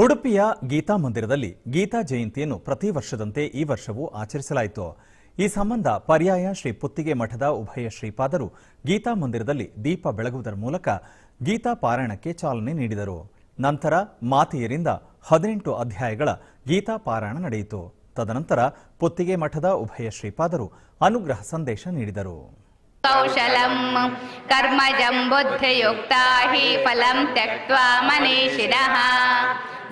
ಉಡುಪಿಯ ಗೀತಾ ಮಂದಿರದಲ್ಲಿ ಗೀತಾ ಜಯಂತಿಯನ್ನು ಪ್ರತಿ ವರ್ಷದಂತೆ ಈ ವರ್ಷವೂ ಆಚರಿಸಲಾಯಿತು. ಈ ಸಂಬಂಧ ಪರ್ಯಾಯ ಶ್ರೀ ಪುತ್ತಿಗೆ ಮಠದ ಉಭಯ ಶ್ರೀಪಾದರು ಗೀತಾ ಮಂದಿರದಲ್ಲಿ ದೀಪ ಬೆಳಗುವುದರ ಮೂಲಕ ಗೀತಾ ಪಾರಾಯಣಕ್ಕೆ ಚಾಲನೆ ನೀಡಿದರು. ನಂತರ ಮಾತೆಯರಿಂದ ಹದಿನೆಂಟು ಅಧ್ಯಾಯಗಳ ಗೀತಾ ಪಾರಾಯಣ ನಡೆಯಿತು. ತದನಂತರ ಪುತ್ತಿಗೆ ಮಠದ ಉಭಯ ಶ್ರೀಪಾದರು ಅನುಗ್ರಹ ಸಂದೇಶ ನೀಡಿದರು. ಕೌಶಲಂ ಕರ್ಮಜಂ ಬುದ್ಧಿಯುಕ್ತಾ ಹಿ ಫಲಂ ಮನೀಷಿನಃ.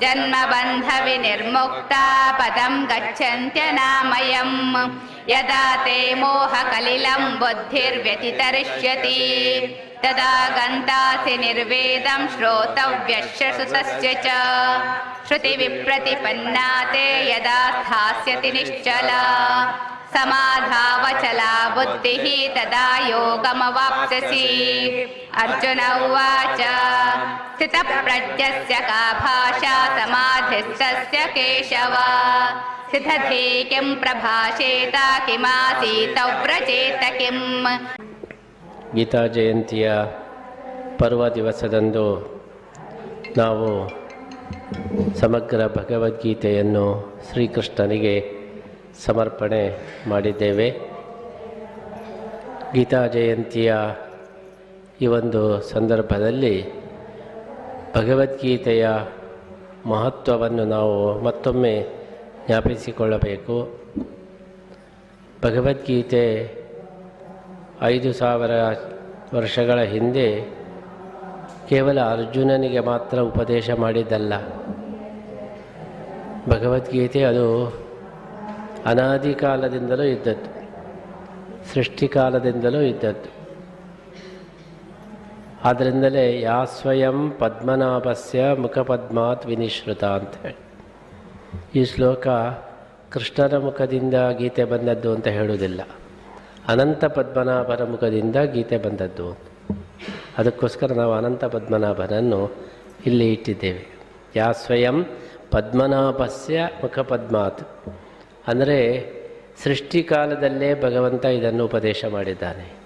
जन्मबन्धविनिर्मुक्ता पदं गच्छन्त्यनामयम् यदा ते मोहकलिलं बुद्धिर्व्यतितरिष्यति तदा गन्तासि निर्वेदं श्रोतव्यश्रसुतस्य च। श्रुतिविप्रतिपन्ना ते यदा स्थास्यति निश्चला। समाधावचला बुद्धिः तदा योगमवाप्स्यसि। अर्जुन उवाच स्थितप्रज्ञस्य का भाषा समाधिस्तस्य केशव? स्थितधे किं प्रभाषेत किमासीत व्रजेत किम् ಗೀತಾ ಜಯಂತಿಯ ಪರ್ವ ದಿವಸದಂದು ನಾವು ಸಮಗ್ರ ಭಗವದ್ಗೀತೆಯನ್ನು ಶ್ರೀಕೃಷ್ಣನಿಗೆ ಸಮರ್ಪಣೆ ಮಾಡಿದ್ದೇವೆ. ಗೀತಾ ಜಯಂತಿಯ ಈ ಒಂದು ಸಂದರ್ಭದಲ್ಲಿ ಭಗವದ್ಗೀತೆಯ ಮಹತ್ವವನ್ನು ನಾವು ಮತ್ತೊಮ್ಮೆ ಜ್ಞಾಪಿಸಿಕೊಳ್ಳಬೇಕು. ಭಗವದ್ಗೀತೆ ಐದು ಸಾವಿರ ವರ್ಷಗಳ ಹಿಂದೆ ಕೇವಲ ಅರ್ಜುನನಿಗೆ ಮಾತ್ರ ಉಪದೇಶ ಮಾಡಿದ್ದಲ್ಲ. ಭಗವದ್ಗೀತೆ ಅದು ಅನಾದಿ ಕಾಲದಿಂದಲೂ ಇದ್ದದ್ದು ಸೃಷ್ಟಿಕಾಲದಿಂದಲೂ ಇದ್ದದ್ದು. ಆದ್ದರಿಂದಲೇ ಯಾ ಸ್ವಯಂ ಪದ್ಮನಾಭಸ್ಯ ಮುಖಪದ್ಮಾತ್ ವಿನಿಶ್ರುತ ಅಂತ ಹೇಳಿ. ಈ ಶ್ಲೋಕ ಕೃಷ್ಣನ ಮುಖದಿಂದ ಗೀತೆ ಬಂದದ್ದು ಅಂತ ಹೇಳುವುದಿಲ್ಲ. ಅನಂತ ಪದ್ಮನಾಭರ ಮುಖದಿಂದ ಗೀತೆ ಬಂದದ್ದು. ಅದಕ್ಕೋಸ್ಕರ ನಾವು ಅನಂತ ಪದ್ಮನಾಭನನ್ನು ಇಲ್ಲಿ ಇಟ್ಟಿದ್ದೇವೆ. ಯಾ ಸ್ವಯಂ ಪದ್ಮನಾಭಸ್ಯ ಮುಖಪದ್ಮಾತ್. ಅಂದರೆ ಸೃಷ್ಟಿಕಾಲದಲ್ಲೇ ಭಗವಂತ ಇದನ್ನು ಉಪದೇಶ ಮಾಡಿದ್ದಾನೆ.